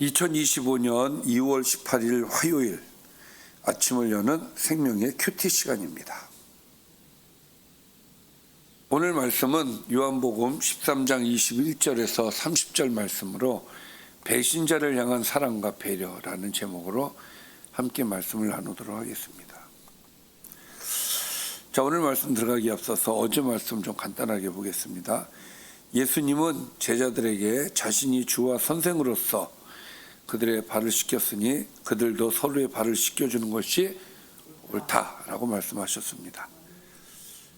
2025년 2월 18일 화요일 아침을 여는 생명의 큐티 시간입니다. 오늘 말씀은 요한복음 13장 21절에서 30절 말씀으로 배신자를 향한 사랑과 배려라는 제목으로 함께 말씀을 나누도록 하겠습니다. 자, 오늘 말씀 들어가기 앞서서 어제 말씀 좀 간단하게 보겠습니다. 예수님은 제자들에게 자신이 주와 선생으로서 그들의 발을 씻겼으니 그들도 서로의 발을 씻겨주는 것이 옳다라고 말씀하셨습니다.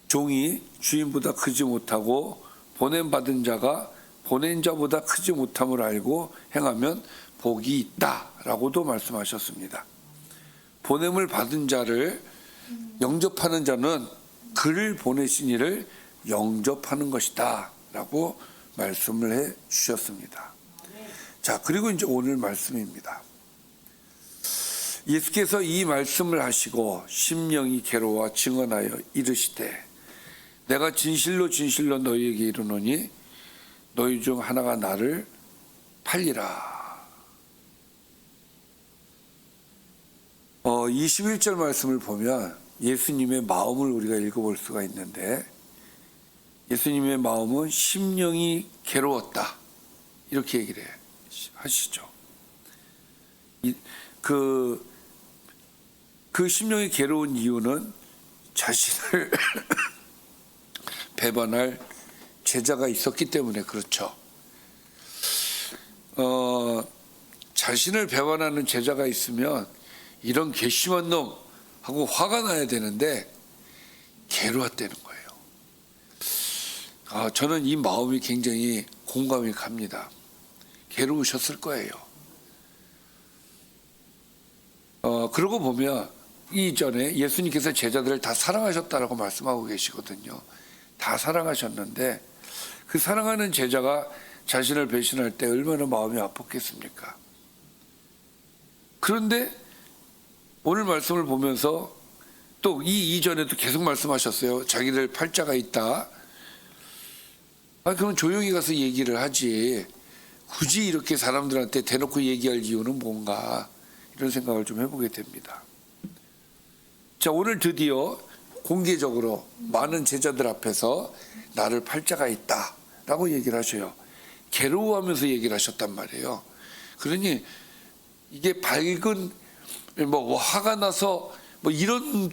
종이 주인보다 크지 못하고 보냄 받은 자가 보낸 자보다 크지 못함을 알고 행하면 복이 있다라고도 말씀하셨습니다. 보냄을 받은 자를 영접하는 자는 그를 보내신 이를 영접하는 것이다라고 말씀을 해 주셨습니다. 자, 그리고 이제 오늘 말씀입니다. 예수께서 이 말씀을 하시고 심령이 괴로워 증언하여 이르시되 내가 진실로 진실로 너희에게 이르노니 너희 중 하나가 나를 팔리라. 어, 21절 말씀을 보면 예수님의 마음을 우리가 읽어볼 수가 있는데 예수님의 마음은 심령이 괴로웠다. 이렇게 얘기를 해. 하시죠. 이, 그, 그 심령이 괴로운 이유는 자신을 배반할 제자가 있었기 때문에 그렇죠. 어, 자신을 배반하는 제자가 있으면 이런 괘씸한 놈 하고 화가 나야 되는데 괴로웠다는 거예요. 아, 저는 이 마음이 굉장히 공감이 갑니다. 괴로우셨을 거예요. 어, 그러고 보면 이전에 예수님께서 제자들을 다 사랑하셨다라고 말씀하고 계시거든요. 다 사랑하셨는데 그 사랑하는 제자가 자신을 배신할 때 얼마나 마음이 아팠겠습니까? 그런데 오늘 말씀을 보면서 또 이 이전에도 계속 말씀하셨어요. 자기들 팔자가 있다. 아, 그럼 조용히 가서 얘기를 하지. 굳이 이렇게 사람들한테 대놓고 얘기할 이유는 뭔가 이런 생각을 좀 해보게 됩니다. 자 오늘 드디어 공개적으로 많은 제자들 앞에서 나를 팔자가 있다 라고 얘기를 하셔요. 괴로워하면서 얘기를 하셨단 말이에요. 그러니 이게 밝은 뭐 화가 나서 뭐 이런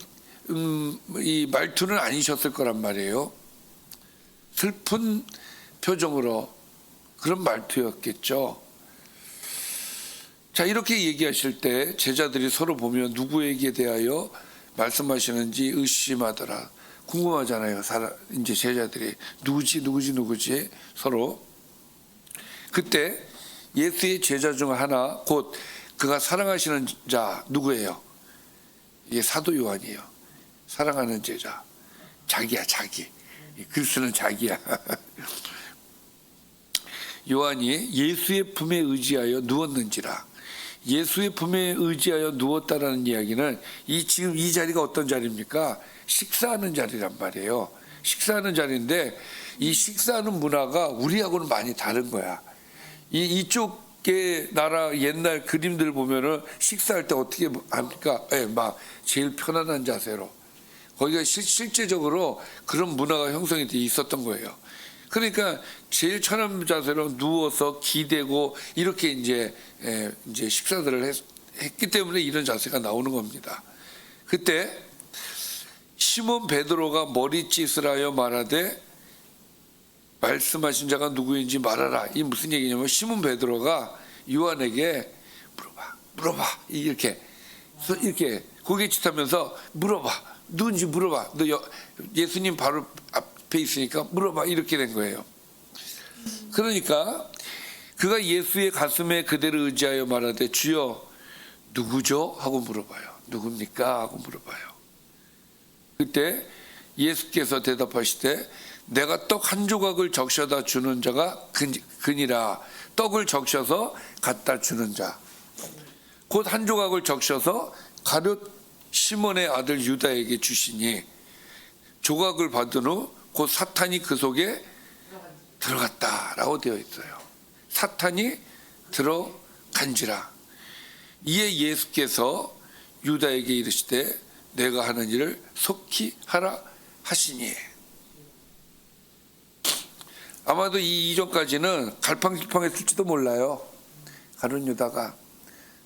음, 이 말투는 아니셨을 거란 말이에요. 슬픈 표정으로 그런 말투였겠죠. 자, 이렇게 얘기하실 때 제자들이 서로 보면 누구에게 대하여 말씀하시는지 의심하더라. 궁금하잖아요. 이제 제자들이 누구지, 누구지, 누구지 서로. 그때 예수의 제자 중 하나, 곧 그가 사랑하시는 자 누구예요? 이게 사도 요한이에요. 사랑하는 제자. 자기야, 자기. 글 쓰는 자기야. 요한이 예수의 품에 의지하여 누웠는지라. 예수의 품에 의지하여 누웠다라는 이야기는 이 지금 이 자리가 어떤 자리입니까? 식사하는 자리란 말이에요. 식사하는 자리인데 이 식사하는 문화가 우리하고는 많이 다른 거야. 이 이쪽의 나라 옛날 그림들 보면은 식사할 때 어떻게 합니까? 예, 막 제일 편안한 자세로. 거기가 실, 실제적으로 그런 문화가 형성이 돼 있었던 거예요. 그러니까 제일 편한 자세로 누워서 기대고 이렇게 이제 에, 이제 식사들을 했, 했기 때문에 이런 자세가 나오는 겁니다. 그때 시몬 베드로가 머리짓을 하여 말하되 말씀하신 자가 누구인지 말하라. 이 무슨 얘기냐면 시몬 베드로가 요한에게 물어봐, 물어봐 이렇게 이렇게 고개짓하면서 물어봐. 누군지 물어봐. 너 여, 예수님 바로 앞 에 있으니까 물어봐. 이렇게 된 거예요. 그러니까 그가 예수의 가슴에 그대로 의지하여 말하되 주여 누구죠? 하고 물어봐요. 누굽니까? 하고 물어봐요. 그때 예수께서 대답하시되 내가 떡 한 조각을 적셔다 주는 자가 그니라 떡을 적셔서 갖다 주는 자. 곧 한 조각을 적셔서 가룟 시몬의 아들 유다에게 주시니 조각을 받은 후 곧 사탄이 그 속에 들어갔다라고 되어 있어요. 사탄이 들어갔다. 간지라 이에 예수께서 유다에게 이르시되 내가 하는 일을 속히 하라 하시니 아마도 이 이전까지는 갈팡질팡했을지도 몰라요. 가룟 유다가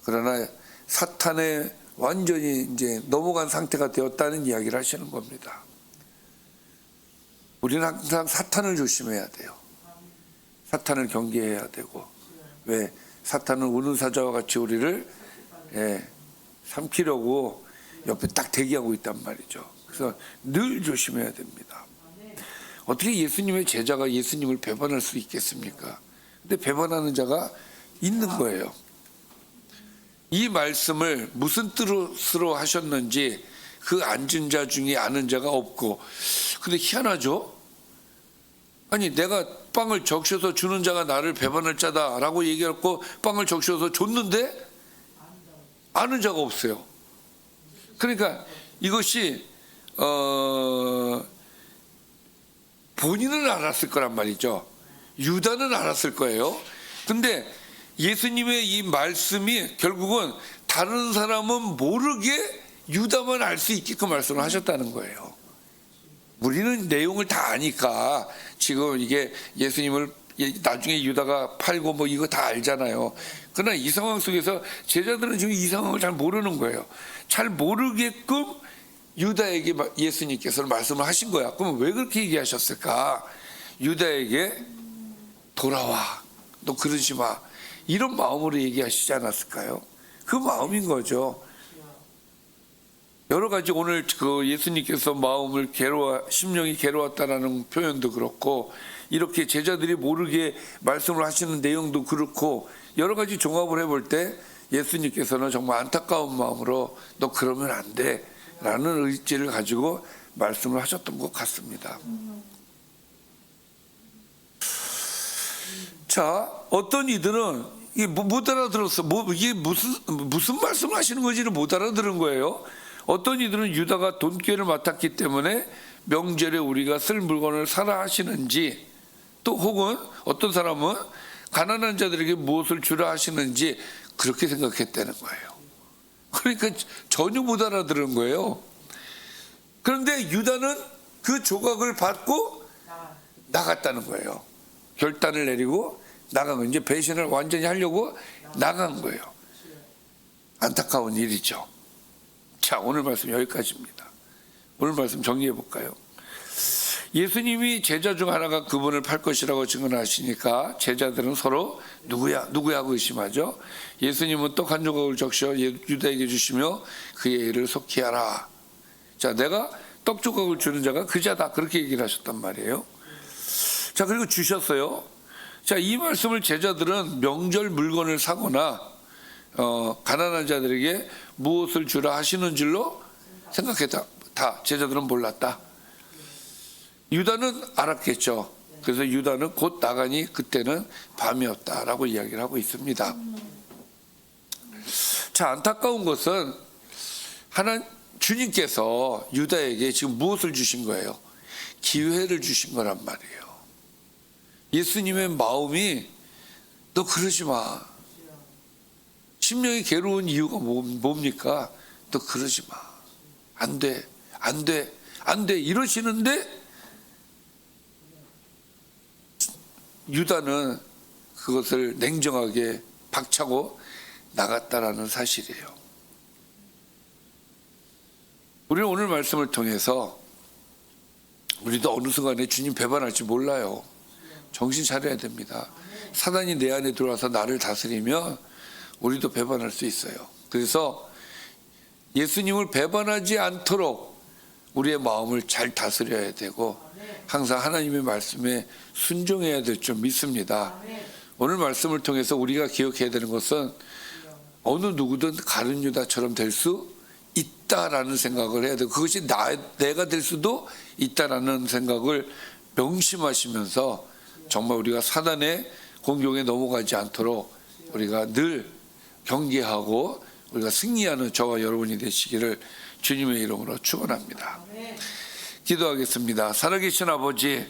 그러나 사탄에 완전히 이제 넘어간 상태가 되었다는 이야기를 하시는 겁니다. 우리는 항상 사탄을 조심해야 돼요. 사탄을 경계해야 되고 왜 사탄은 우는 사자와 같이 우리를 예, 삼키려고 옆에 딱 대기하고 있단 말이죠. 그래서 늘 조심해야 됩니다. 어떻게 예수님의 제자가 예수님을 배반할 수 있겠습니까? 근데 배반하는 자가 있는 거예요. 이 말씀을 무슨 뜻으로 하셨는지 그 앉은 자 중에 아는 자가 없고 근데 희한하죠? 아니 내가 빵을 적셔서 주는 자가 나를 배반할 자다라고 얘기했고 빵을 적셔서 줬는데 아는 자가 없어요. 그러니까 이것이 어 본인은 알았을 거란 말이죠. 유다는 알았을 거예요. 근데 예수님의 이 말씀이 결국은 다른 사람은 모르게 유다만 알 수 있게끔 말씀을 하셨다는 거예요. 우리는 내용을 다 아니까 지금 이게 예수님을 나중에 유다가 팔고 뭐 이거 다 알잖아요. 그러나 이 상황 속에서 제자들은 지금 이 상황을 잘 모르는 거예요. 잘 모르게끔 유다에게 예수님께서는 말씀을 하신 거야. 그럼 왜 그렇게 얘기하셨을까? 유다에게 돌아와. 너 그러지 마. 이런 마음으로 얘기하시지 않았을까요? 그 마음인 거죠. 여러 가지 오늘 그 예수님께서 마음을 괴로워 심령이 괴로웠다라는 표현도 그렇고 이렇게 제자들이 모르게 말씀을 하시는 내용도 그렇고 여러 가지 종합을 해볼 때 예수님께서는 정말 안타까운 마음으로 너 그러면 안 돼라는 의지를 가지고 말씀을 하셨던 것 같습니다. 자, 어떤 이들은 이게 뭐- 못 알아들었어. 뭐 이게 무슨 무슨 말씀을 하시는 건지를 못 알아들은 거예요. 어떤 이들은 유다가 돈꾀를 맡았기 때문에 명절에 우리가 쓸 물건을 사라 하시는지 또 혹은 어떤 사람은 가난한 자들에게 무엇을 주라 하시는지 그렇게 생각했다는 거예요. 그러니까 전혀 못 알아들은 거예요. 그런데 유다는 그 조각을 받고 나갔다는 거예요. 결단을 내리고 나간 거 이제 배신을 완전히 하려고 나간 거예요. 안타까운 일이죠. 자, 오늘 말씀 여기까지입니다. 오늘 말씀 정리해 볼까요? 예수님이 제자 중 하나가 그분을 팔 것이라고 증언하시니까 제자들은 서로 누구야 누구야 하고 의심하죠. 예수님은 또한 조각을 적셔 유다에게 주시며 그의 일을 속히 하라. 자, 내가 떡 조각을 주는 자가 그자다 그렇게 얘기를 하셨단 말이에요. 자, 그리고 주셨어요. 자, 이 말씀을 제자들은 명절 물건을 사거나 어, 가난한 자들에게 무엇을 주라 하시는 줄로 생각했다. 다 제자들은 몰랐다. 유다는 알았겠죠. 그래서 유다는 곧 나가니 그때는 밤이었다라고 이야기를 하고 있습니다. 자, 안타까운 것은 하나 주님께서 유다에게 지금 무엇을 주신 거예요? 기회를 주신 거란 말이에요. 예수님의 마음이 너 그러지 마. 심령이 괴로운 이유가 뭐- 뭡니까? 너 그러지 마. 안 돼. 안 돼. 안 돼. 이러시는데 유다는 그것을 냉정하게 박차고 나갔다라는 사실이에요. 우리는 오늘 말씀을 통해서 우리도 어느 순간에 주님 배반할지 몰라요. 정신 차려야 됩니다. 사단이 내 안에 들어와서 나를 다스리면 우리도 배반할 수 있어요. 그래서 예수님을 배반하지 않도록 우리의 마음을 잘 다스려야 되고 항상 하나님의 말씀에 순종해야 될 줄 믿습니다. 오늘 말씀을 통해서 우리가 기억해야 되는 것은 어느 누구든 가룟 유다처럼 될 수 있다라는 생각을 해야 되고 그것이 나, 내가 될 수도 있다라는 생각을 명심하시면서 정말 우리가 사단의 공격에 넘어가지 않도록 우리가 늘 경계하고 우리가 승리하는 저와 여러분이 되시기를 주님의 이름으로 축원합니다. 기도하겠습니다. 살아계신 아버지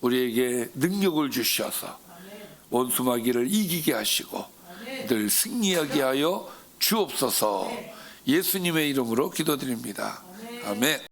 우리에게 능력을 주셔서 원수마귀를 이기게 하시고 늘 승리하게 하여 주옵소서. 예수님의 이름으로 기도드립니다. 아멘.